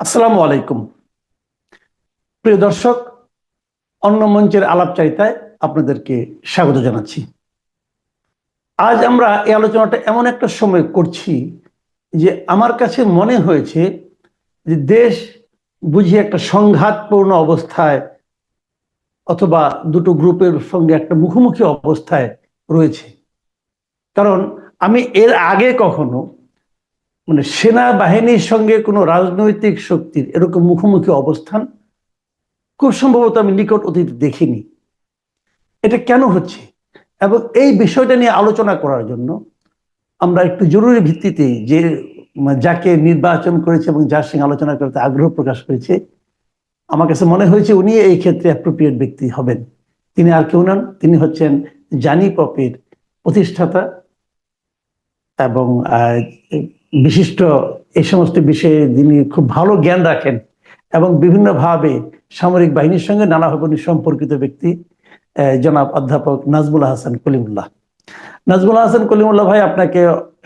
আসসালামু আলাইকুম। প্রিয় দর্শক, অন্য মঞ্চের আলাপচারিতায় আপনাদেরকে স্বাগত জানাচ্ছি। আজ আমরা এই আলোচনাটা এমন একটা সময় করছি যে আমার কাছে মনে হয়েছে যে দেশ বুঝি একটা সংঘাতপূর্ণ অবস্থায় অথবা দুটো গ্রুপের সঙ্গে একটা মুখোমুখি অবস্থায় রয়েছে। কারণ আমি এর আগে কখনো মানে সেনাবাহিনীর সঙ্গে কোনো রাজনৈতিক শক্তির এরকম মুখোমুখি অবস্থান খুব সম্ভবত আমি নিকট অতীত দেখিনি। এটা কেন হচ্ছে? এবং এই বিষয়টা নিয়ে আলোচনা করার জন্য আমরা একটু জরুরি ভিত্তিতে যে যাকে নির্বাচন করেছে এবং যার সঙ্গে আলোচনা করতে আগ্রহ প্রকাশ করেছে, আমার কাছে মনে হয়েছে উনি এই ক্ষেত্রে অ্যাপ্রোপ্রিয়েট ব্যক্তি হবেন। তিনি আর কেউ নন, তিনি হচ্ছেন জানি পপের প্রতিষ্ঠাতা এবং বিশিষ্ট এই সমস্ত বিষয়ে তিনি খুব ভালো জ্ঞান রাখেন এবং বিভিন্নভাবে সামরিক বাহিনীর সঙ্গে নানাভাবে উনি সম্পর্কিত ব্যক্তি জনাব অধ্যাপক নাজমুল হাসান কলিমুল্লাহ। নাজমুল হাসান কলিমুল্লাহ ভাই, আপনাকে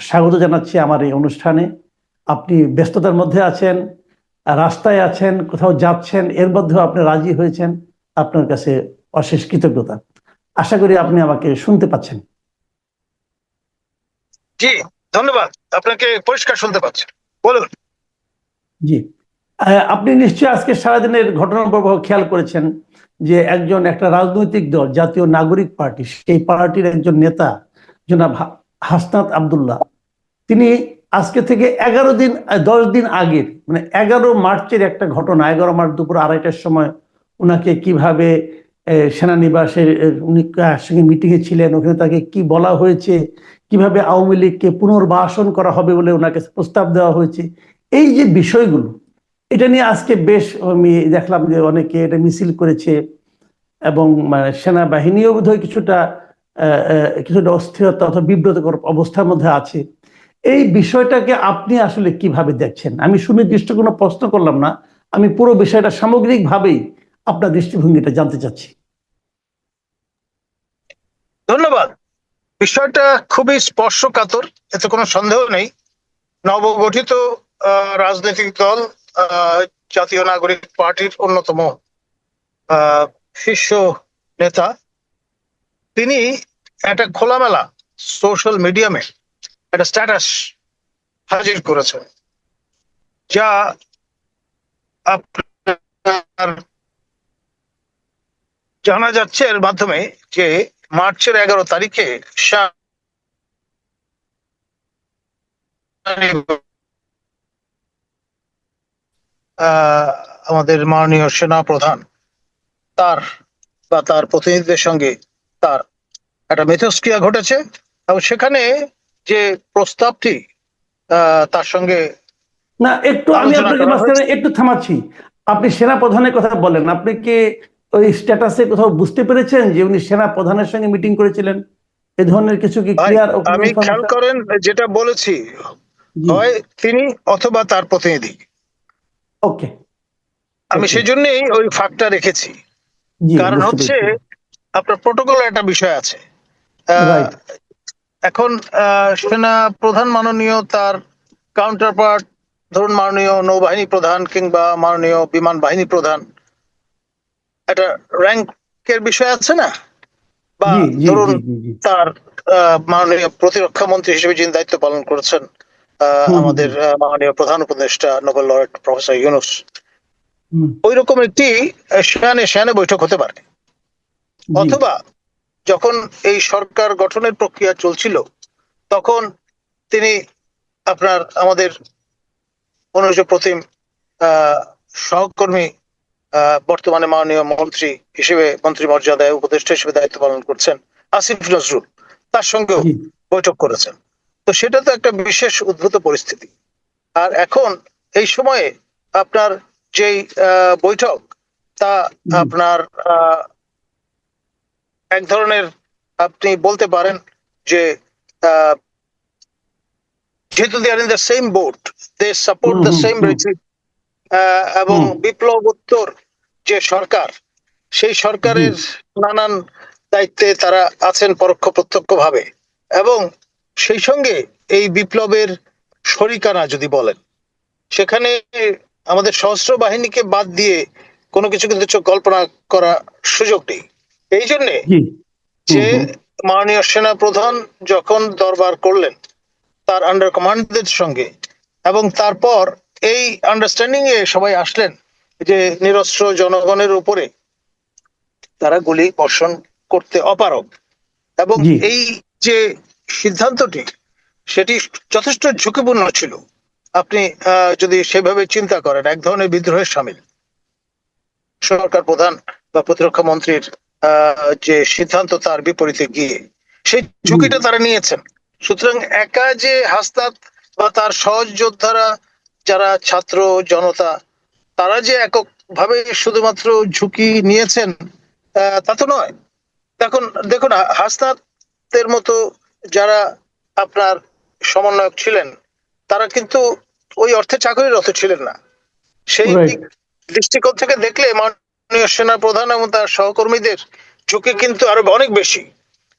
স্বাগত জানাচ্ছি আমার এই অনুষ্ঠানে। আপনি ব্যস্ততার মধ্যে আছেন, রাস্তায় আছেন, কোথাও যাচ্ছেন, এর মধ্যেও আপনি রাজি হয়েছেন, আপনার কাছে অশেষ কৃতজ্ঞতা। আশা করি আপনি আমাকে শুনতে পাচ্ছেন। জি, ধন্যবাদ। আপনাকে পরিষ্কার শুনতে পাচ্ছি। বলুন। জি। আপনি নিশ্চয়ই আজকে সারাদিনের ঘটনা প্রবাহ খেয়াল করেছেন যে একজন একটা রাজনৈতিক দল, জাতীয় নাগরিক পার্টি, সেই পার্টির একজন নেতা, জনাব হাসনাত আবদুল্লাহ। তিনি আজকে থেকে এগারো দিন দশ দিন আগের মানে এগারো মার্চের একটা ঘটনা, এগারো মার্চ দুপুর আড়াইটার সময় ওনাকে কীভাবে সেনানিবাসের উনি সঙ্গে মিটিংয়ে ছিলেন, ওখানে তাকে কি বলা হয়েছে, কীভাবে আওয়ামী লীগকে পুনর্বাসন করা হবে বলে ওনাকে প্রস্তাব দেওয়া হয়েছে, এই যে বিষয়গুলো, এটা নিয়ে আজকে বেশ আমি দেখলাম যে অনেকে এটা মিছিল করেছে এবং মানে সেনাবাহিনীও বোধহয় কিছুটা কিছুটা অস্থিরতা অথবা বিব্রতকর অবস্থার মধ্যে আছে। এই বিষয়টাকে আপনি আসলে কীভাবে দেখছেন? আমি সুনির্দিষ্ট কোনো প্রশ্ন করলাম না, আমি পুরো বিষয়টা সামগ্রিকভাবেই আপনার দৃষ্টিভঙ্গিটা জানতে চাচ্ছি। ধন্যবাদ। বিষয়টা খুবই স্পর্শকাতর, এতে কোনো সন্দেহ নেই। নবগঠিত রাজনৈতিক দল জাতীয় নাগরিক পার্টির অন্যতম শীর্ষ নেতা। তিনি একটা খোলামেলা সোশ্যাল মিডিয়ামে একটা স্ট্যাটাস হাজির করেছেন, যা আপনার জানা যাচ্ছে এর মাধ্যমে যে মার্চের এগারো তারিখে আমাদের মাননীয় সেনা প্রধান তার বা তার প্রতিনিধিদের সঙ্গে তার একটা মিথস্ক্রিয়া ঘটেছে এবং সেখানে যে প্রস্তাবটি তার সঙ্গে না একটু আমি আপনাকে একটু থামাচ্ছি। আপনি সেনা প্রধানের কথা বলেন আপনি কি ওই স্ট্যাটাসে কোথাও বুঝতে পেরেছেন যে উনি সেনা প্রধানের সঙ্গে মিটিং করেছিলেন? এই ধরনের কিছু কি ক্লিয়ার আমি খেয়াল করেন যেটা বলেছি হয় তিনি অথবা তার প্রতিনিধি। ওকে আমি সেই জন্যই ওই ফাঁকটা রেখেছি। কারণ হচ্ছে আপনার প্রোটোকল একটা বিষয় আছে। এখন সেনা প্রধান মাননীয় তার কাউন্টার পার্ট ধরুন মাননীয় নৌবাহিনী প্রধান কিংবা মাননীয় বিমান বাহিনী প্রধান একটা র্যাঙ্কের বিষয় আছে না? বা ধরুন তার মাননীয় প্রতিরক্ষা মন্ত্রী হিসেবে যিনি দায়িত্ব পালন করেছেন আমাদের মাননীয় প্রধান উপদেষ্টা নোবেল লরেট প্রফেসর ইউনুস। ওই রকম একটি সেয়ানে সেয়ানে বৈঠক হতে পারে। অথবা যখন এই সরকার গঠনের প্রক্রিয়া চলছিল তখন তিনি আপনার আমাদের অনুজ প্রতিম সহকর্মী বর্তমানে মাননীয় মন্ত্রী হিসেবে মন্ত্রী মর্যাদায় উপদেষ্টা হিসেবে দায়িত্ব পালন করছেন আসিফ নজরুল। তার সঙ্গেও বৈঠক করেছেন। তো সেটা তো একটা বিশেষ উদ্ভূত পরিস্থিতি। আর এখন এই সময়ে আপনার যেই বৈঠক তা আপনার এক ধরনের আপনি বলতে পারেন যে যেহেতু they are in the same boat they support the same regime এবং বিপ্লব উত্তর যে সরকার সেই সরকারের নানান দায়িত্বে তারা আছেন পরোক্ষ প্রত্যক্ষ ভাবে এবং সেই সঙ্গে এই বিপ্লবের শরিকানা যদি বলেন সেখানে আমাদের সহস্র বাহিনীকে বাদ দিয়ে কোনো কিছু কিন্তু কল্পনা করা সুযোগ নেই। এই জন্যে যে মাননীয় সেনা প্রধান যখন দরবার করলেন তার আন্ডার কমান্ডদের সঙ্গে এবং তারপর এই আন্ডারস্ট্যান্ডিং এ সবাই আসলেন যে নিরস্ত্র জনগণের উপরে তারা গুলি বর্ষণ করতে অপারগ। এবং এই যে সিদ্ধান্তটি সেটি যথেষ্ট ঝুঁকিপূর্ণ ছিল। আপনি যদি সেভাবে চিন্তা করেন এক ধরনের বিদ্রোহের সামিল। সরকার প্রধান বা প্রতিরক্ষা মন্ত্রীর আহ, যে সিদ্ধান্ত তার বিপরীতে গিয়ে সেই ঝুঁকিটা তারা নিয়েছেন। সুতরাং একা যে হাসনাত বা তার সহজ যোদ্ধারা যারা ছাত্র জনতা তারা যে এককভাবে শুধুমাত্র ঝুঁকি নিয়েছেন তা তো নয়। দেখুন দেখুন হাসনাতের মতো যারা আপনার সমন্বয়ক ছিলেন তারা কিন্তু ওই অর্থে চাকরিরত ছিলেন না। সেই দৃষ্টিকোণ থেকে দেখলে মাননীয় সেনা প্রধান এবং তার সহকর্মীদের ঝুঁকি কিন্তু আরও অনেক বেশি।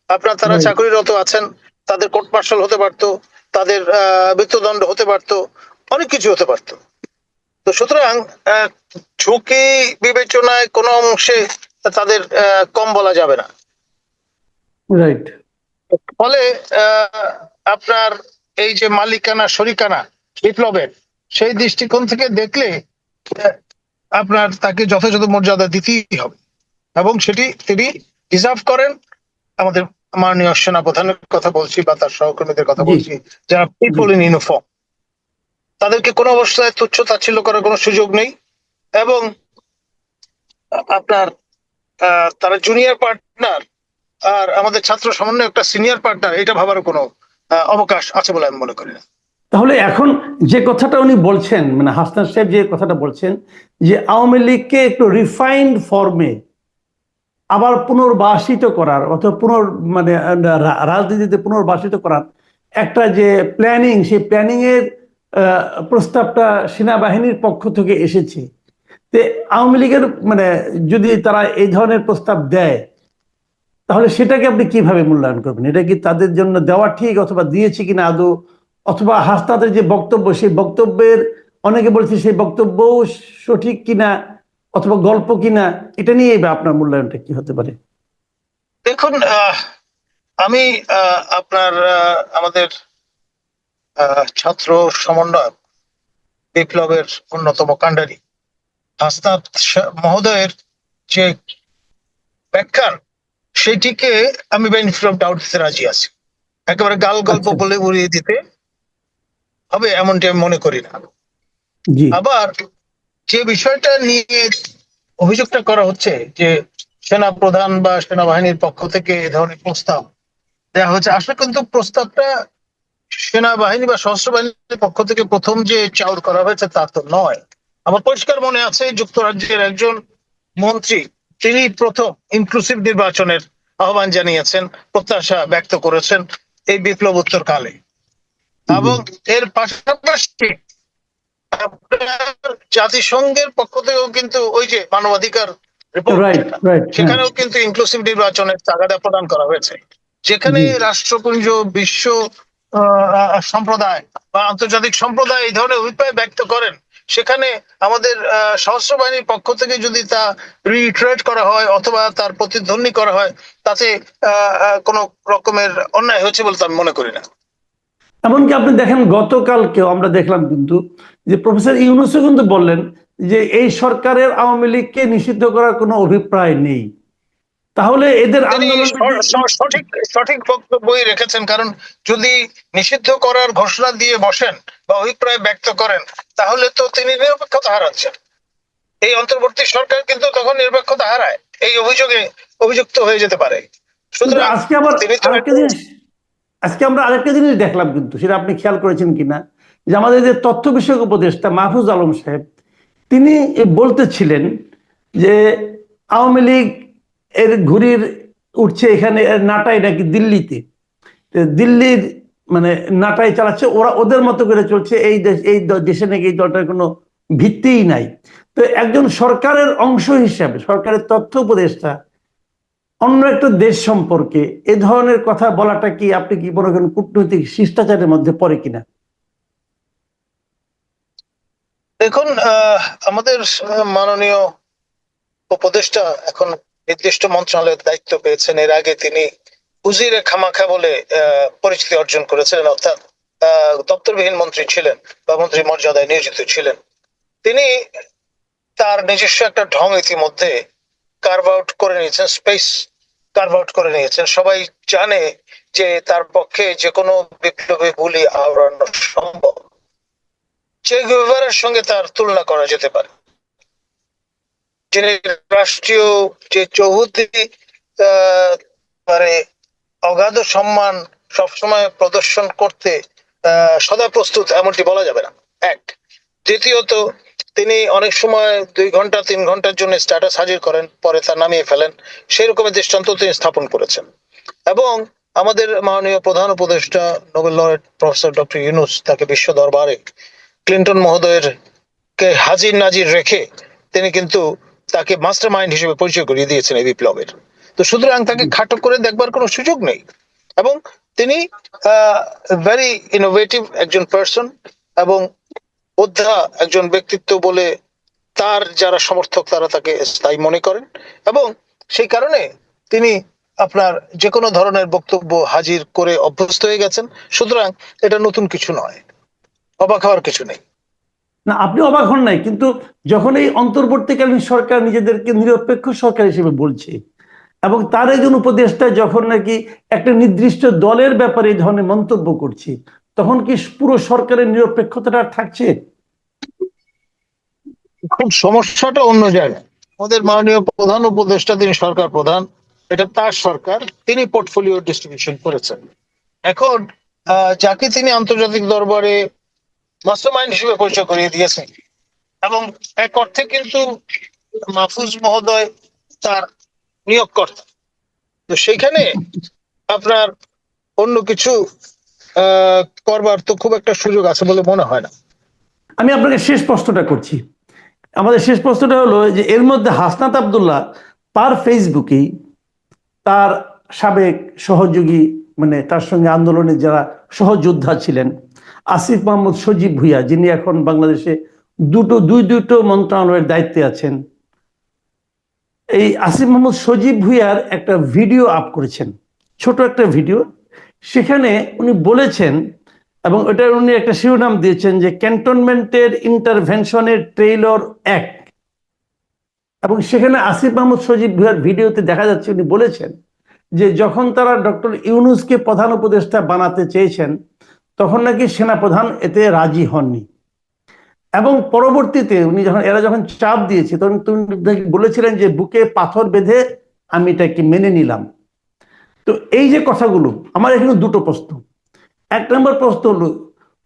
আপনার তারা. চাকরিরত আছেন তাদের কোর্ট মার্শাল হতে পারতো তাদের আহ, মৃত্যুদণ্ড হতে পারতো অনেক কিছু হতে পারতো। তো সুতরাং ঝুঁকি বিবেচনায় কোনো অংশে তাদের কম বলা যাবে না। রাইট ফলে আপনার এই যে মালিকানা শরিকানা বিপ্লবের সেই দৃষ্টিকোণ থেকে দেখলে আপনার তাকে যথাযথ মর্যাদা দিতেই হবে। এবং সেটি তিনি ডিজার্ভ করেন। আমাদের মাননীয় সেনা প্রধানের কথা বলছি বা তার সহকর্মীদের কথা বলছি যারা পিপল ইন ইউনিফর্ম তাদেরকে কোনো অবস্থায় তুচ্ছ তাচ্ছিল্য করার কোনো সুযোগ নেই। এবং আপনার তারা জুনিয়র পার্টনার আর আমাদের ছাত্র সমন্বয় একটা সিনিয়র পার্টনার এটা ভাবার কোনো অবকাশ আছে বলে আমি মনে করি না। তাহলে এখন যে কথাটা উনি বলছেন মানে হাসনান সাহেব যে কথাটা বলছেন যে আওয়ামী লীগকে একটু রিফাইন্ড ফর্মে আবার পুনর্বাসিত করার অথবা পুনর মানে রাজনীতিতে পুনর্বাসিত করার একটা যে প্ল্যানিং সেই প্ল্যানিং এর আহ, প্রস্তাবটা সেনাবাহিনীর পক্ষ থেকে এসেছে। তে আওয়ামী লীগের মানে যদি তারা এই ধরনের প্রস্তাব দেয়, তাহলে সেটাকে আপনি কীভাবে মূল্যায়ন করবেন? এটা কি তাদের জন্য দেওয়া ঠিক অথবা দিয়েছে কিনা আদৌ? অথবা হাসতাদের যে বক্তব্য, সেই বক্তব্যের, অনেকে বলছে সেই বক্তব্য সঠিক কিনা অথবা গল্প কিনা, এটা নিয়ে আপনার মূল্যায়নটা কি হতে পারে? দেখুন আমি আপনার আমাদের ছাত্র সমন্বয়ক বিপ্লবের অন্যতম কাণ্ডারি। হাসনাত মহোদয়ের যে ব্যাখ্যান সেটিকে আমি বেনিফিট অফ ডাউট দিতে রাজি আছি। একেবারে গাল গল্প আচ্ছা। বলে উড়িয়ে দিতে হবে এমনটি আমি মনে করি না। আবার যে বিষয়টা নিয়ে অভিযোগটা করা হচ্ছে যে সেনা প্রধান বা সেনাবাহিনীর পক্ষ থেকে এ ধরনের প্রস্তাব দেওয়া হচ্ছে আসলে কিন্তু প্রস্তাবটা সেনাবাহিনী বা সশস্ত্র বাহিনীর পক্ষ থেকে প্রথম যে চাউর করা হয়েছে তা তো নয়। আমার পরিষ্কার মনে আছে যুক্তরাজ্যের একজন মন্ত্রী তিনি প্রথম ইনক্লুসিভ নির্বাচনের আহ্বান জানিয়েছেন প্রত্যাশা ব্যক্ত করেছেন এই বিপ্লব উত্তর কালে এবং এর পাশাপাশি জাতিসংঘের পক্ষ থেকেও কিন্তু ওই যে মানবাধিকার রিপোর্ট রাইট সেখানেও কিন্তু ইনক্লুসিভ নির্বাচনের তাগাদা প্রদান করা হয়েছে। যেখানে রাষ্ট্রপুঞ্জ বিশ্ব সম্প্রদায় বা আন্তর্জাতিক সম্প্রদায় এই ধরনের অভিপ্রায় ব্যক্ত করেন, সেখানে আমাদের সশস্ত্র বাহিনীর পক্ষ থেকে যদি তা রিট্রেট করা হয় অথবা তার প্রতিধ্বনি করা হয়, তাতে কোনো রকমের অন্যায় হয়েছে বলে আমি মনে করি না। এমনকি আপনি দেখেন, গতকালকেও আমরা দেখলাম কিন্তু যে প্রফেসর ইউনুসও কিন্তু বললেন যে এই সরকারের আওয়ামী লীগকে নিষিদ্ধ করার কোনো অভিপ্রায় নেই। তাহলে এদের সঠিক সঠিক বক্তব্যই রেখেছেন কারণ যদি নিষিদ্ধ করার ঘোষণা দিয়ে বসেন বা অভিপ্রায় ব্যক্ত করেন তাহলে তো তিনি নিরপেক্ষতা হারাচ্ছেন। এই অন্তর্বর্তী সরকার কিন্তু তখন নিরপেক্ষতা হারায়। এই অভিযোগে অভিযুক্ত হয়ে যেতে পারে। সুতরাং আজকে আবার আজকে আমরা আরেকটা জিনিস দেখলাম কিন্তু সেটা আপনি খেয়াল করেছেন কিনা? যে আমাদের যে তথ্য বিষয়ক উপদেষ্টা মাহফুজ আলম সাহেব তিনি বলতেছিলেন যে আওয়ামী লীগ এর ঘুরির উঠছে এখানে নাটাই নাকি দিল্লিতে। দিল্লির মানে নাটাই চালাচ্ছে, ওরা ওদের মতো করে চলছে, এই দেশ, এই দেশে নাকি এই দলটার কোনো ভিত্তিই নাই। তো একজন সরকারের অংশ হিসাবে, সরকারের তথ্য উপদেষ্টা, অন্য একটা দেশ সম্পর্কে এ ধরনের কথা বলাটা কি আপনি কি মনে করেন কূটনৈতিক শিষ্টাচারের মধ্যে পড়ে কিনা? দেখুন আমাদের মাননীয় উপদেষ্টা এখন নির্দিষ্ট মন্ত্রণালয়ের দায়িত্ব পেয়েছেন। এর আগে তিনি উজিরে খামাখা বলে পরিচিতি অর্জন করেছিলেন, অর্থাৎ দপ্তরবিহীন মন্ত্রী ছিলেন বা মন্ত্রী মর্যাদায় নিয়োজিত ছিলেন। তিনি তার নিজস্ব একটা ঢং ইতিমধ্যে কার্ভ আউট করে নিয়েছেন স্পেস কার্ভ আউট করে নিয়েছেন। সবাই জানে যে তার পক্ষে যে কোনো বিপ্লবী বুলি আওড়ানো সম্ভব। চে গুয়েভারার সঙ্গে তার তুলনা করা যেতে পারে। যিনি রাষ্ট্রীয় যে চৌহদ্দি মানে অগাধ সম্মান সবসময় প্রদর্শন করতে সদা প্রস্তুত, এমনটি বলা যাবে না। এক। দ্বিতীয়ত, তিনি অনেক সময় দুই ঘণ্টা, তিন ঘণ্টার জন্য স্ট্যাটাস হাজির করেন, পরে তা নামিয়ে ফেলেন। সেই রকমের দৃষ্টান্ত তিনি স্থাপন করেছেন। এবং আমাদের মাননীয় প্রধান উপদেষ্টা, Nobel laureate professor doctor Yunus, তাকে বিশ্ব দরবারে ক্লিন্টন মহোদয়ের কে হাজির নাজির রেখে তিনি কিন্তু তাকে মাস্টার মাইন্ড হিসেবে পরিচয় করিয়ে দিয়েছেন এই বিপ্লবের। তো সুতরাং তাকে খাটো করে দেখবার কোনো সুযোগ নেই। এবং তিনি ভেরি ইনোভেটিভ একজন পার্সন এবং বোদ্ধা একজন ব্যক্তিত্ব বলে তার যারা সমর্থক তারা তাকে স্থায়ী মনে করেন। এবং সেই কারণে তিনি আপনার যে কোনো ধরনের বক্তব্য হাজির করে অভ্যস্ত হয়ে গেছেন। সুতরাং এটা নতুন কিছু নয়। অবাক হওয়ার কিছু নেই। না, আপনি অবাক হন নাই, কিন্তু যখন এই অন্তর্বর্তীকালীন সরকার নিজেদেরকে নিরপেক্ষ সরকার হিসেবে বলছে, এবং তার একজন উপদেষ্টা যখন নাকি একটা নির্দিষ্ট দলের ব্যাপারে এই ধরনের মন্তব্য করছে, তখন কি পুরো সরকারের নিরপেক্ষতাটা থাকছে? খুব সমস্যাটা অন্য জায়গায়। আমাদের মাননীয় প্রধান উপদেষ্টা, তিনি সরকার প্রধান, এটা তার সরকার, তিনি পোর্টফোলিও ডিস্ট্রিবিউশন করেছেন। এখন যাকে তিনি আন্তর্জাতিক দরবারে মাস্টারমাইন্ড হিসেবে পরিচয় করিয়ে দিয়েছেন এবং এক অর্থে কিন্তু মাহফুজ মহোদয় তার নিয়োগকর্তা। তো সেইখানে আপনার অন্য কিছু করবার তো খুব একটা সুযোগ আছে বলে মনে হয় না। আমি আপনাকে শেষ প্রশ্নটা করছি। আমাদের শেষ প্রশ্নটা হলো যে, এর মধ্যে হাসনাত আবদুল্লাহ তার ফেসবুকেই তার সাবেক সহযোগী মানে তার সঙ্গে আন্দোলনে যারা সহযোদ্ধা ছিলেন আসিফ মোহাম্মদ সজীব ভুইয়া, যিনি এখন বাংলাদেশে দুটো, দুই, দুটো মন্ত্রণালয়ের দায়িত্বে আছেন, এই আসিফ মোহাম্মদ সজীব ভুইয়ার একটা ভিডিও আপ করেছেন, ছোট একটা ভিডিও। সেখানে উনি বলেছেন, এবং এটা উনি একটা শিরোনাম দিয়েছেন যে ক্যান্টনমেন্টের ইন্টারভেনশনের ট্রেইলর এক। এবং সেখানে আসিফ মাহমুদ সজীব ভুয়ার ভিডিওতে দেখা যাচ্ছে উনি বলেছেন যে যখন তারা ডক্টর ইউনুসকে প্রধান উপদেষ্টা বানাতে চেয়েছেন তখন নাকি সেনাপ্রধান এতে রাজি হননি। এবং পরবর্তীতে উনি যখন, এরা যখন চাপ দিয়েছে, তখন তুমি বলেছিলেন যে বুকে পাথর বেঁধে আমি এটাকে মেনে নিলাম। তো এই যে কথাগুলো, আমার এখানে দুটো প্রশ্ন। এক নম্বর প্রশ্ন হলো,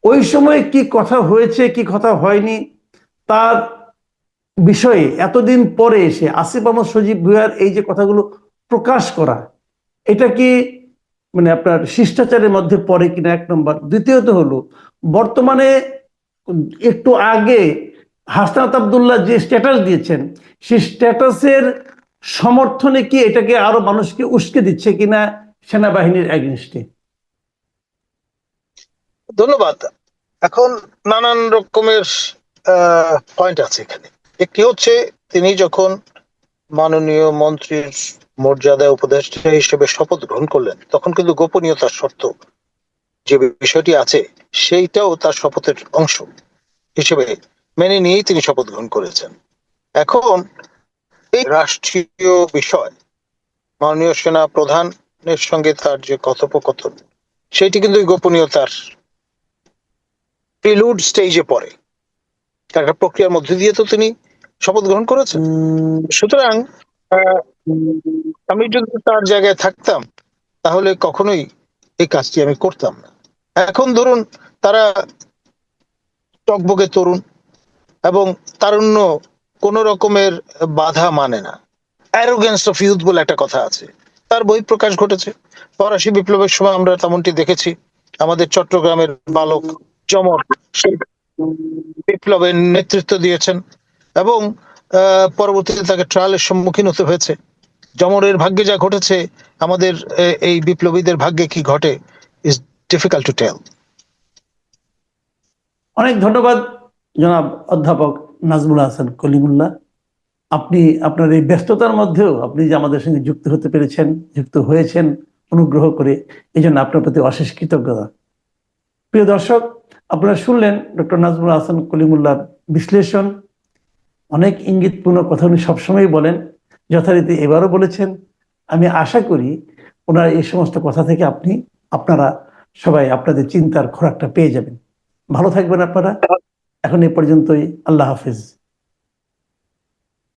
ওই সময় কি কথা হয়েছে, কি কথা হয়নি? তার বিষয়ে এতদিন পরে এসে আসিফ আহমদ সজীব ভুয়ার এই যে কথাগুলো প্রকাশ করা, এটা কি মানে আপনার শিষ্টাচারের মধ্যে পড়ে কিনা এক নম্বর। দ্বিতীয়ত হলো, বর্তমানে একটু আগে হাসনাত আবদুল্লাহ যে স্ট্যাটাস দিয়েছেন, সেই স্ট্যাটাসের সমর্থনে কি এটাকে আরও মানুষকে উস্কে দিচ্ছে কিনা সেনাবাহিনীর এগেনস্টে ধন্যবাদ। এখন নানান রকমের পয়েন্ট আছে এখানে। একটি হচ্ছে, তিনি যখন মাননীয় মন্ত্রীর মর্যাদা উপদেষ্টা হিসেবে শপথ গ্রহণ করলেন। তখন কিন্তু গোপনীয়তার শর্ত যে বিষয়টি আছে, সেইটাও তার শপথের অংশ হিসেবে মেনে নিয়েই তিনি শপথ গ্রহণ করেছেন। এখন এই রাষ্ট্রীয় বিষয়, মাননীয় সেনা প্রধানের সঙ্গে তার যে কথোপকথন, সেটি কিন্তু গোপনীয়তার প্রিলুড স্টেজে পড়ে। একটা প্রক্রিয়ার মধ্যে দিয়ে তো তিনি শপথ গ্রহণ করেছেন। সুতরাং আমি যদি তার জায়গায় থাকতাম, তাহলে কখনোই এই কাজটি আমি করতাম না। এখন ধরুন, তারা টকবগে তরুণ এবং তারুণ্য কোন রকমের বাধা মানে না। অ্যারোগেন্স অফ ইউথ বলে একটা কথা আছে। তার বই প্রকাশ ঘটেছে। ফরাসি বিপ্লবের সময় আমরা তেমনটি দেখেছি। আমাদের চট্টগ্রামের বালক সেই বিপ্লবের নেতৃত্ব দিয়েছেন এবং পরবর্তীতে তাকে ট্রায়ালের সম্মুখীন হতে হয়েছে। জমরের ভাগ্যে যা ঘটেছে, আমাদের এই বিপ্লবীদের ভাগ্যে কি ঘটে ইজ ডিফিকাল্ট টু টেল অনেক ধন্যবাদ, জনাব অধ্যাপক নাজমুল হাসান কলিমুল্লাহ। আপনি আপনার এই ব্যস্ততার মধ্যেও আপনি যে আমাদের সঙ্গে যুক্ত হতে পেরেছেন, যুক্ত হয়েছেন, অনুগ্রহ করে এই জন্য আপনার প্রতি অশেষ কৃতজ্ঞতা। প্রিয় দর্শক, আপনারা শুনলেন ডক্টর নাজমুল হাসান কলিমুল্লাহর বিশ্লেষণ। অনেক ইঙ্গিতপূর্ণ কথা উনি সবসময় বলেন, যথারীতি এবারও বলেছেন। আমি আশা করি ওনার এই সমস্ত কথা থেকে আপনি, আপনারা সবাই আপনাদের চিন্তার খোরাকটা পেয়ে যাবেন। ভালো থাকবেন আপনারা। এখন এ পর্যন্তই। আল্লাহ হাফিজ।